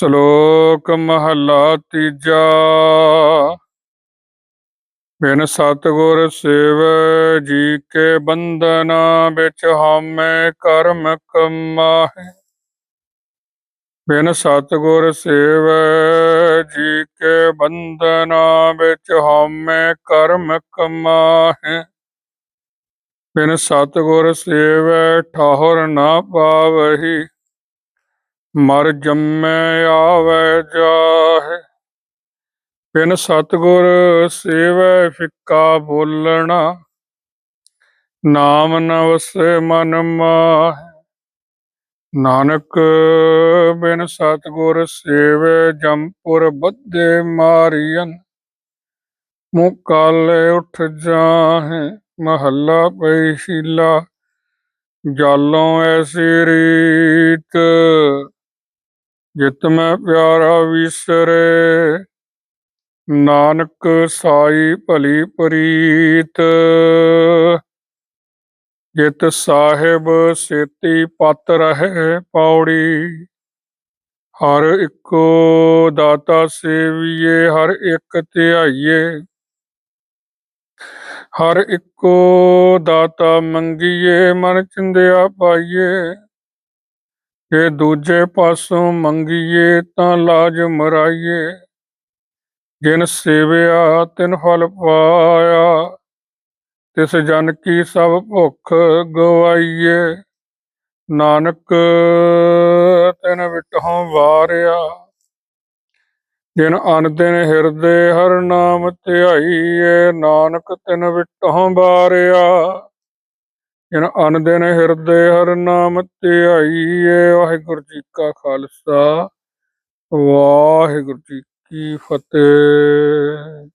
ਸ਼ਲੋਕ ਮਹਲਾ ਤੀਜਾ। ਬਿਨ ਸਤਗੁਰ ਸੇਵੈ ਜੀ ਕੇ ਬੰਧਨਾ ਵਿੱਚ ਹਉਮੈ ਕਰਮ ਕਮਾਹੇ। ਬਿਨ ਸਤਗੁਰ ਸੇਵੈ ਜੀ ਕੇ ਬੰਧਨਾ ਵਿੱਚ ਹਉਮੈ ਕਰਮ ਕਮਾਹੇ। ਬਿਨ ਸਤਗੁਰ ਸੇਵੈ ਠਾਹੁਰ ਨਾ ਪਾਵਹੀ। ਮਰ ਜੰਮੈ ਆਵੈ ਜਾਹੇ। ਬਿਨ ਸਤਗੁਰ ਸੇਵੈ ਫਿੱਕਾ ਬੋਲਣਾ। ਨਾਮ ਨ ਵਸੈ ਮਨ ਮਾਹੇ। ਨਾਨਕ ਬਿਨ ਸਤਗੁਰ ਸੇਵੈ ਜੰਪੁਰ ਬੱਧੇ ਮਾਰੀਅਨ ਮੂੰਹ ਕਾਲੇ ਉਠ ਜਾਹੇ, ਮਹੱਲਾ ਸ਼ੀਲਾ। ਜਾਲੋਂ ਐਸੀ ਰੀਤ ਜਿਤ ਮੈਂ ਪਿਆਰਾ ਵਿਸਰੇ, ਨਾਨਕ ਸਾਈ ਭਲੀ ਪ੍ਰੀਤ। ਜਿਤ ਸਾਹਿਬ ਸੇਤੀ ਪਤ ਰਹਿ ਪੌੜੀ, ਹਰ ਇੱਕੋ ਦਾਤਾ ਸੇਵੀਏ, ਹਰ ਇੱਕ ਧਿਆਈਏ। ਹਰ ਇੱਕੋ ਦਾਤਾ ਮੰਗੀਏ, ਮਨ ਚਿੰਦਿਆ ਪਾਈਏ। ਜੇ ਦੂਜੇ ਪਾਸੋਂ ਮੰਗੀਏ ਤਾਂ ਲਾਜ ਮਰਾਈਏ। ਜਿਨ ਸੇਵਿਆ, ਤਿਨ ਫਲ ਪਾਇਆ। ਤਿਸ ਜਨ ਕੀ ਸਭ ਭੁੱਖ ਗਵਾਈਏ। ਨਾਨਕ, ਤਿਨ ਵਿਟਹੁ ਵਾਰਿਆ। ਜਿਨ ਅਨ ਦਿਨ ਹਿਰਦੇ ਹਰ ਨਾਮ ਧਿਆਈਏ, ਨਾਨਕ ਤਿਨ ਵਿਟਹੁ ਵਾਰਿਆ। ਜਿਨ ਅਨਦੇ ਦਿਨ ਹਿਰਦੇ ਹਰ ਨਾਮ ਧਿਆਈਏ ਵਾਹਿਗੁਰੂ ਜੀ ਕਾ ਖਾਲਸਾ, ਵਾਹਿਗੁਰੂ ਜੀ ਕੀ ਫਤਿਹ।